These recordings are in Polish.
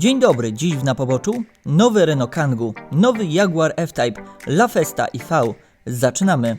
Dzień dobry, dziś w na poboczu nowy Renault Kangoo, nowy Jaguar F-Type, La Festa i V. Zaczynamy.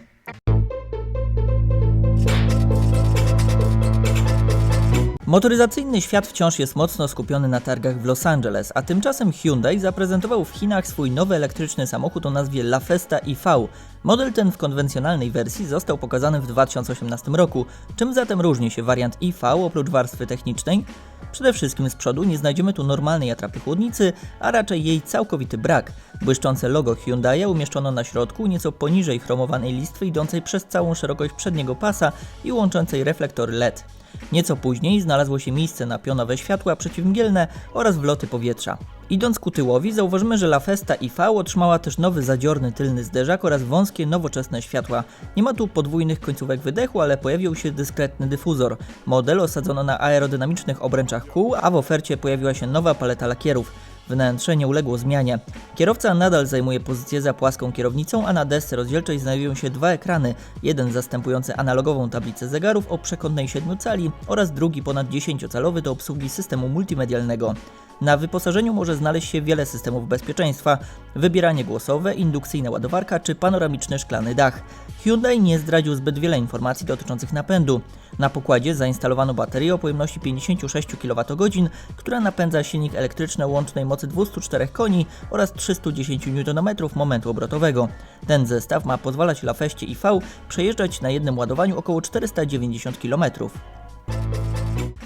Motoryzacyjny świat wciąż jest mocno skupiony na targach w Los Angeles, a tymczasem Hyundai zaprezentował w Chinach swój nowy elektryczny samochód o nazwie La Festa IV. Model ten w konwencjonalnej wersji został pokazany w 2018 roku. Czym zatem różni się wariant IV oprócz warstwy technicznej? Przede wszystkim z przodu nie znajdziemy tu normalnej atrapy chłodnicy, a raczej jej całkowity brak. Błyszczące logo Hyundai umieszczono na środku, nieco poniżej chromowanej listwy idącej przez całą szerokość przedniego pasa i łączącej reflektor LED. Nieco później znalazło się miejsce na pionowe światła przeciwmgielne oraz wloty powietrza. Idąc ku tyłowi zauważymy, że La Festa IV otrzymała też nowy zadziorny tylny zderzak oraz wąskie nowoczesne światła. Nie ma tu podwójnych końcówek wydechu, ale pojawił się dyskretny dyfuzor. Model osadzono na aerodynamicznych obręczach kół, a w ofercie pojawiła się nowa paleta lakierów. Wnętrze nie uległo zmianie. Kierowca nadal zajmuje pozycję za płaską kierownicą, a na desce rozdzielczej znajdują się dwa ekrany. Jeden zastępujący analogową tablicę zegarów o przekątnej 7 cali oraz drugi ponad 10-calowy do obsługi systemu multimedialnego. Na wyposażeniu może znaleźć się wiele systemów bezpieczeństwa, wybieranie głosowe, indukcyjna ładowarka czy panoramiczny szklany dach. Hyundai nie zdradził zbyt wiele informacji dotyczących napędu. Na pokładzie zainstalowano baterię o pojemności 56 kWh, która napędza silnik elektryczny o łącznej mocy 204 koni oraz 310 Nm momentu obrotowego. Ten zestaw ma pozwalać Lafeście i V przejeżdżać na jednym ładowaniu około 490 km.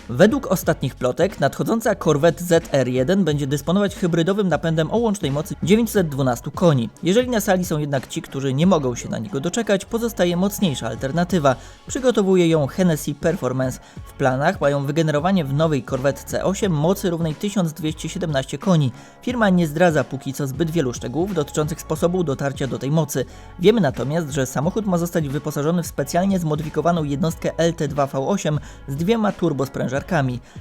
Według ostatnich plotek nadchodząca Corvette ZR1 będzie dysponować hybrydowym napędem o łącznej mocy 912 koni. Jeżeli na sali są jednak ci, którzy nie mogą się na niego doczekać, pozostaje mocniejsza alternatywa. Przygotowuje ją Hennessy Performance. W planach mają wygenerowanie w nowej Corvette C8 mocy równej 1217 koni. Firma nie zdradza póki co zbyt wielu szczegółów dotyczących sposobu dotarcia do tej mocy. Wiemy natomiast, że samochód ma zostać wyposażony w specjalnie zmodyfikowaną jednostkę LT2V8 z dwiema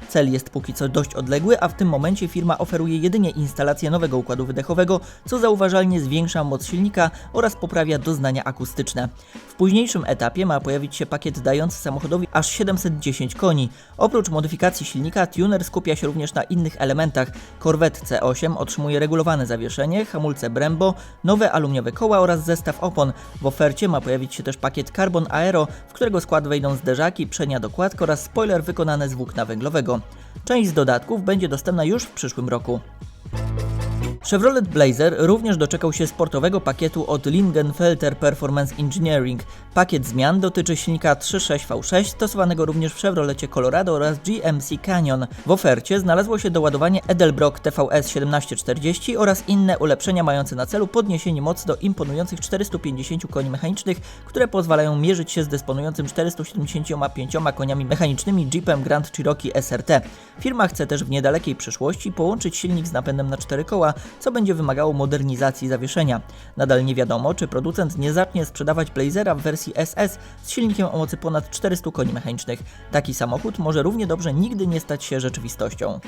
Cel jest póki co dość odległy, a w tym momencie firma oferuje jedynie instalację nowego układu wydechowego, co zauważalnie zwiększa moc silnika oraz poprawia doznania akustyczne. W późniejszym etapie ma pojawić się pakiet dający samochodowi aż 710 koni. Oprócz modyfikacji silnika, tuner skupia się również na innych elementach. Corvette C8 otrzymuje regulowane zawieszenie, hamulce Brembo, nowe aluminiowe koła oraz zestaw opon. W ofercie ma pojawić się też pakiet Carbon Aero, w którego skład wejdą zderzaki, przednia dokładka oraz spoiler wykonany z włókna węglowego. Część z dodatków będzie dostępna już w przyszłym roku. Chevrolet Blazer również doczekał się sportowego pakietu od Lingenfelter Performance Engineering. Pakiet zmian dotyczy silnika 3.6 V6 stosowanego również w Chevrolecie Colorado oraz GMC Canyon. W ofercie znalazło się doładowanie Edelbrock TVS 1740 oraz inne ulepszenia mające na celu podniesienie mocy do imponujących 450 koni mechanicznych, które pozwalają mierzyć się z dysponującym 475 koniami mechanicznymi Jeepem Grand Cherokee SRT. Firma chce też w niedalekiej przyszłości połączyć silnik z napędem na cztery koła, co będzie wymagało modernizacji zawieszenia. Nadal nie wiadomo, czy producent nie zacznie sprzedawać Blazera w wersji SS z silnikiem o mocy ponad 400 koni mechanicznych. Taki samochód może równie dobrze nigdy nie stać się rzeczywistością.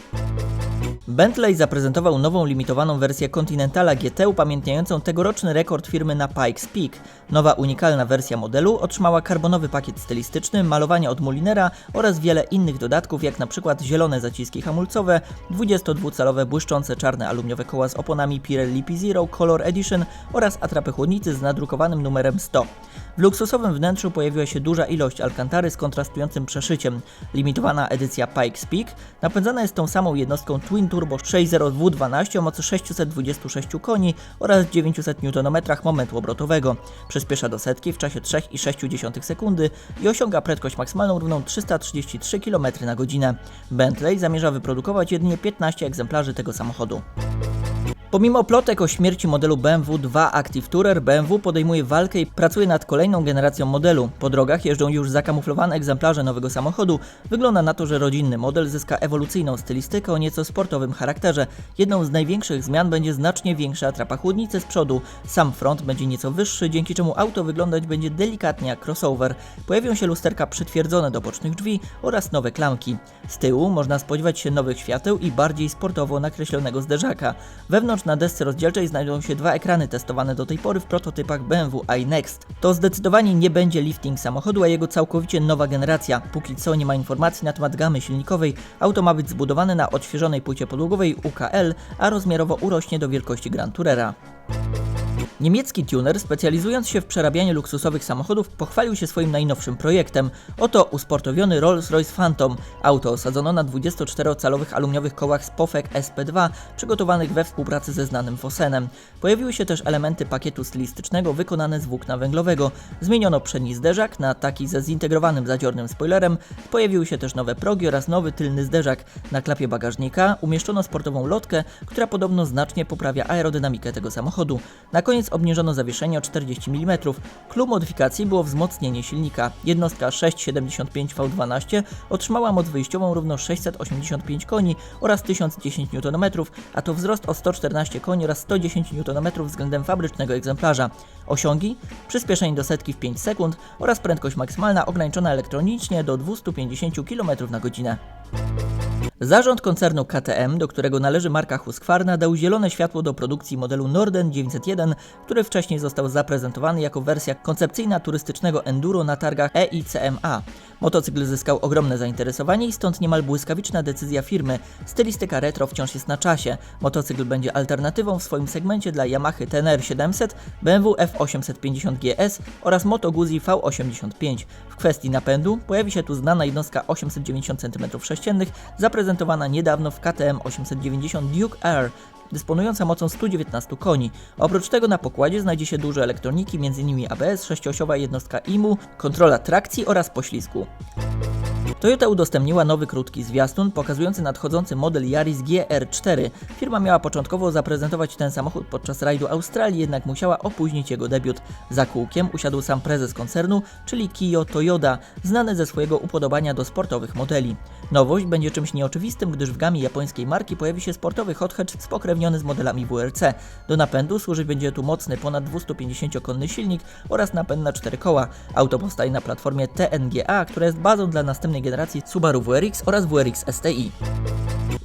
Bentley zaprezentował nową limitowaną wersję Continentala GT upamiętniającą tegoroczny rekord firmy na Pikes Peak. Nowa unikalna wersja modelu otrzymała karbonowy pakiet stylistyczny, malowanie od Mulinera oraz wiele innych dodatków jak przykład zielone zaciski hamulcowe, 22-calowe błyszczące czarne aluminiowe koła z oponami Pirelli P Zero Color Edition oraz atrapy chłodnicy z nadrukowanym numerem 100. W luksusowym wnętrzu pojawiła się duża ilość alkantary z kontrastującym przeszyciem. Limitowana edycja Pikes Peak napędzana jest tą samą jednostką Twin Turbo 60W12 o mocy 626 koni oraz 900 Nm momentu obrotowego. Przyspiesza do setki w czasie 3,6 sekundy i osiąga prędkość maksymalną równą 333 km na godzinę. Bentley zamierza wyprodukować jedynie 15 egzemplarzy tego samochodu. Pomimo plotek o śmierci modelu BMW 2 Active Tourer, BMW podejmuje walkę i pracuje nad kolejną generacją modelu. Po drogach jeżdżą już zakamuflowane egzemplarze nowego samochodu. Wygląda na to, że rodzinny model zyska ewolucyjną stylistykę o nieco sportowym charakterze. Jedną z największych zmian będzie znacznie większa atrapa chłodnicy z przodu. Sam front będzie nieco wyższy, dzięki czemu auto wyglądać będzie delikatnie jak crossover. Pojawią się lusterka przytwierdzone do bocznych drzwi oraz nowe klamki. Z tyłu można spodziewać się nowych świateł i bardziej sportowo nakreślonego zderzaka. Wewnątrz Na desce rozdzielczej znajdują się dwa ekrany testowane do tej pory w prototypach BMW iNext. To zdecydowanie nie będzie lifting samochodu, a jego całkowicie nowa generacja. Póki co nie ma informacji na temat gamy silnikowej. Auto ma być zbudowane na odświeżonej płycie podłogowej UKL, a rozmiarowo urośnie do wielkości Grand Tourera. Niemiecki tuner, specjalizując się w przerabianiu luksusowych samochodów, pochwalił się swoim najnowszym projektem. Oto usportowiony Rolls-Royce Phantom. Auto osadzono na 24-calowych aluminiowych kołach z Pofek SP2, przygotowanych we współpracy ze znanym Fosenem. Pojawiły się też elementy pakietu stylistycznego wykonane z włókna węglowego. Zmieniono przedni zderzak na taki ze zintegrowanym zadziornym spoilerem. Pojawiły się też nowe progi oraz nowy tylny zderzak. Na klapie bagażnika umieszczono sportową lotkę, która podobno znacznie poprawia aerodynamikę tego samochodu. Na koniec obniżono zawieszenie o 40 mm. Klucz modyfikacji było wzmocnienie silnika. Jednostka 675 V12 otrzymała moc wyjściową równo 685 koni oraz 1010 Nm, a to wzrost o 114 koni oraz 110 Nm względem fabrycznego egzemplarza. Osiągi? Przyspieszenie do setki w 5 sekund oraz prędkość maksymalna ograniczona elektronicznie do 250 km na godzinę. Zarząd koncernu KTM, do którego należy marka Husqvarna, dał zielone światło do produkcji modelu Norden 901, który wcześniej został zaprezentowany jako wersja koncepcyjna turystycznego enduro na targach EICMA. Motocykl zyskał ogromne zainteresowanie i stąd niemal błyskawiczna decyzja firmy. Stylistyka retro wciąż jest na czasie. Motocykl będzie alternatywą w swoim segmencie dla Yamaha TNR 700, BMW F850 GS oraz Moto Guzzi V85. W kwestii napędu pojawi się tu znana jednostka 890 cm3, zaprezentowana niedawno w KTM 890 Duke R, dysponująca mocą 119 koni. Oprócz tego na pokładzie znajdzie się dużo elektroniki, m.in. ABS, sześciosiowa jednostka IMU, kontrola trakcji oraz poślizgu. Toyota udostępniła nowy krótki zwiastun pokazujący nadchodzący model Yaris GR4. Firma miała początkowo zaprezentować ten samochód podczas rajdu Australii, jednak musiała opóźnić jego debiut. Za kółkiem usiadł sam prezes koncernu, czyli Kiyo Toyoda, znany ze swojego upodobania do sportowych modeli. Nowość będzie czymś nieoczywistym, gdyż w gamie japońskiej marki pojawi się sportowy hot hatch spokrewniony z modelami WRC. Do napędu służyć będzie tu mocny ponad 250-konny silnik oraz napęd na cztery koła. Auto powstaje na platformie TNGA, która jest bazą dla następnej generacji Subaru WRX oraz WRX STI.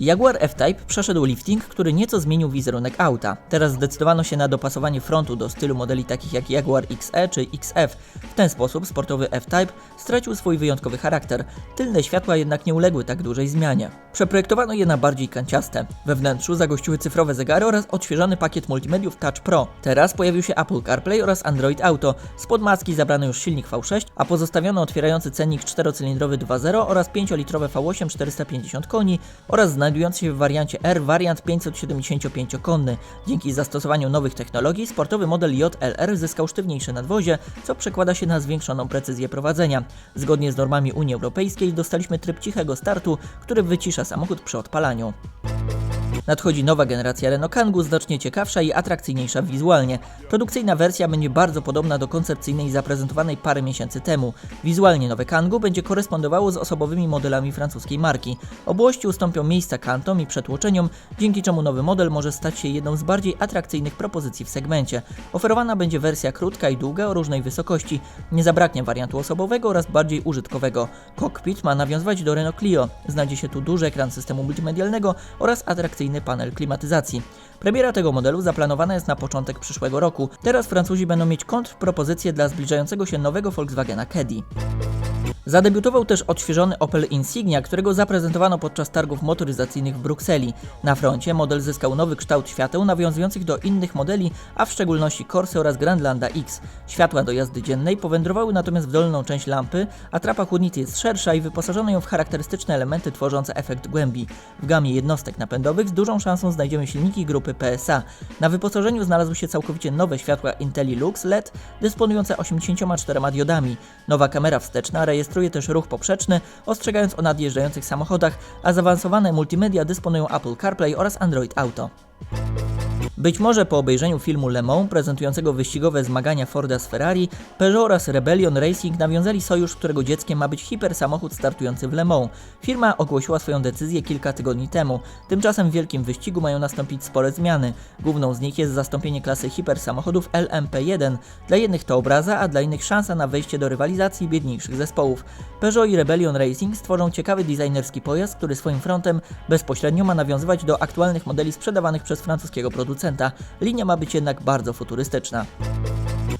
Jaguar F-Type przeszedł lifting, który nieco zmienił wizerunek auta. Teraz zdecydowano się na dopasowanie frontu do stylu modeli takich jak Jaguar XE czy XF. W ten sposób sportowy F-Type stracił swój wyjątkowy charakter. Tylne światła jednak nie uległy tak dużej zmianie. Przeprojektowano je na bardziej kanciaste. We wnętrzu zagościły cyfrowe zegary oraz odświeżony pakiet multimediów Touch Pro. Teraz pojawił się Apple CarPlay oraz Android Auto. Spod maski zabrano już silnik V6, a pozostawiono otwierający cennik 4-cylindrowy 2.0 oraz 5-litrowe V8 450 koni oraz znajdujący się w wariancie R wariant 575-konny. Dzięki zastosowaniu nowych technologii sportowy model JLR zyskał sztywniejsze nadwozie, co przekłada się na zwiększoną precyzję prowadzenia. Zgodnie z normami Unii Europejskiej dostaliśmy tryb cichego startu, który wycisza samochód przy odpalaniu. Nadchodzi nowa generacja Renault Kangoo, znacznie ciekawsza i atrakcyjniejsza wizualnie. Produkcyjna wersja będzie bardzo podobna do koncepcyjnej zaprezentowanej parę miesięcy temu. Wizualnie nowe Kangoo będzie korespondowało z osobowymi modelami francuskiej marki. Obłości ustąpią miejsca kantom i przetłoczeniom, dzięki czemu nowy model może stać się jedną z bardziej atrakcyjnych propozycji w segmencie. Oferowana będzie wersja krótka i długa o różnej wysokości. Nie zabraknie wariantu osobowego oraz bardziej użytkowego. Cockpit ma nawiązywać do Renault Clio. Znajdzie się tu duży ekran systemu multimedialnego oraz atrakcyjny panel klimatyzacji. Premiera tego modelu zaplanowana jest na początek przyszłego roku. Teraz Francuzi będą mieć kontrpropozycję dla zbliżającego się nowego Volkswagena Caddy. Zadebiutował też odświeżony Opel Insignia, którego zaprezentowano podczas targów motoryzacyjnych w Brukseli. Na froncie model zyskał nowy kształt świateł nawiązujących do innych modeli, a w szczególności Corsa oraz Grandlanda X. Światła do jazdy dziennej powędrowały natomiast w dolną część lampy, a trapa chłodnicy jest szersza i wyposażono ją w charakterystyczne elementy tworzące efekt głębi. W gamie jednostek napędowych z dużą szansą znajdziemy silniki grupy PSA. Na wyposażeniu znalazły się całkowicie nowe światła IntelliLux LED dysponujące 84 diodami. Nowa kamera wsteczna rejestruje też ruch poprzeczny, ostrzegając o nadjeżdżających samochodach, a zaawansowane multimedia dysponują Apple CarPlay oraz Android Auto. Być może po obejrzeniu filmu Le Mans prezentującego wyścigowe zmagania Forda z Ferrari, Peugeot oraz Rebellion Racing nawiązali sojusz, którego dzieckiem ma być hipersamochód startujący w Le Mans. Firma ogłosiła swoją decyzję kilka tygodni temu. Tymczasem w wielkim wyścigu mają nastąpić spore zmiany. Główną z nich jest zastąpienie klasy hipersamochodów LMP1. Dla jednych to obraza, a dla innych szansa na wejście do rywalizacji biedniejszych zespołów. Peugeot i Rebellion Racing stworzą ciekawy designerski pojazd, który swoim frontem bezpośrednio ma nawiązywać do aktualnych modeli sprzedawanych przez francuskiego producenta. Linia ma być jednak bardzo futurystyczna.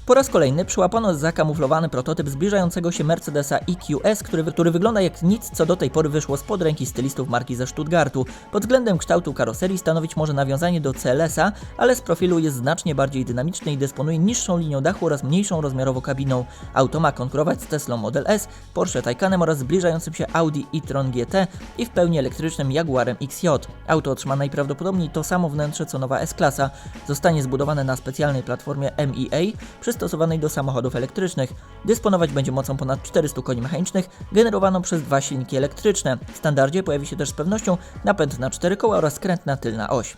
Po raz kolejny przyłapano zakamuflowany prototyp zbliżającego się Mercedesa EQS, który, który wygląda jak nic, co do tej pory wyszło spod ręki stylistów marki ze Stuttgartu. Pod względem kształtu karoserii stanowić może nawiązanie do CLS-a, ale z profilu jest znacznie bardziej dynamiczny i dysponuje niższą linią dachu oraz mniejszą rozmiarowo kabiną. Auto ma konkurować z Teslą Model S, Porsche Taycanem oraz zbliżającym się Audi e-tron GT i w pełni elektrycznym Jaguarem XJ. Auto otrzyma najprawdopodobniej to samo wnętrze co nowa S-klasa. Zostanie zbudowane na specjalnej platformie MEA, przystosowanej do samochodów elektrycznych. Dysponować będzie mocą ponad 400 koni mechanicznych, generowaną przez dwa silniki elektryczne. W standardzie pojawi się też z pewnością napęd na cztery koła oraz skrętna tylna oś.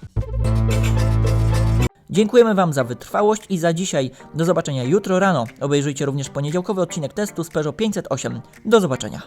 Dziękujemy Wam za wytrwałość i za dzisiaj. Do zobaczenia jutro rano. Obejrzyjcie również poniedziałkowy odcinek testu z Peugeot 508. Do zobaczenia.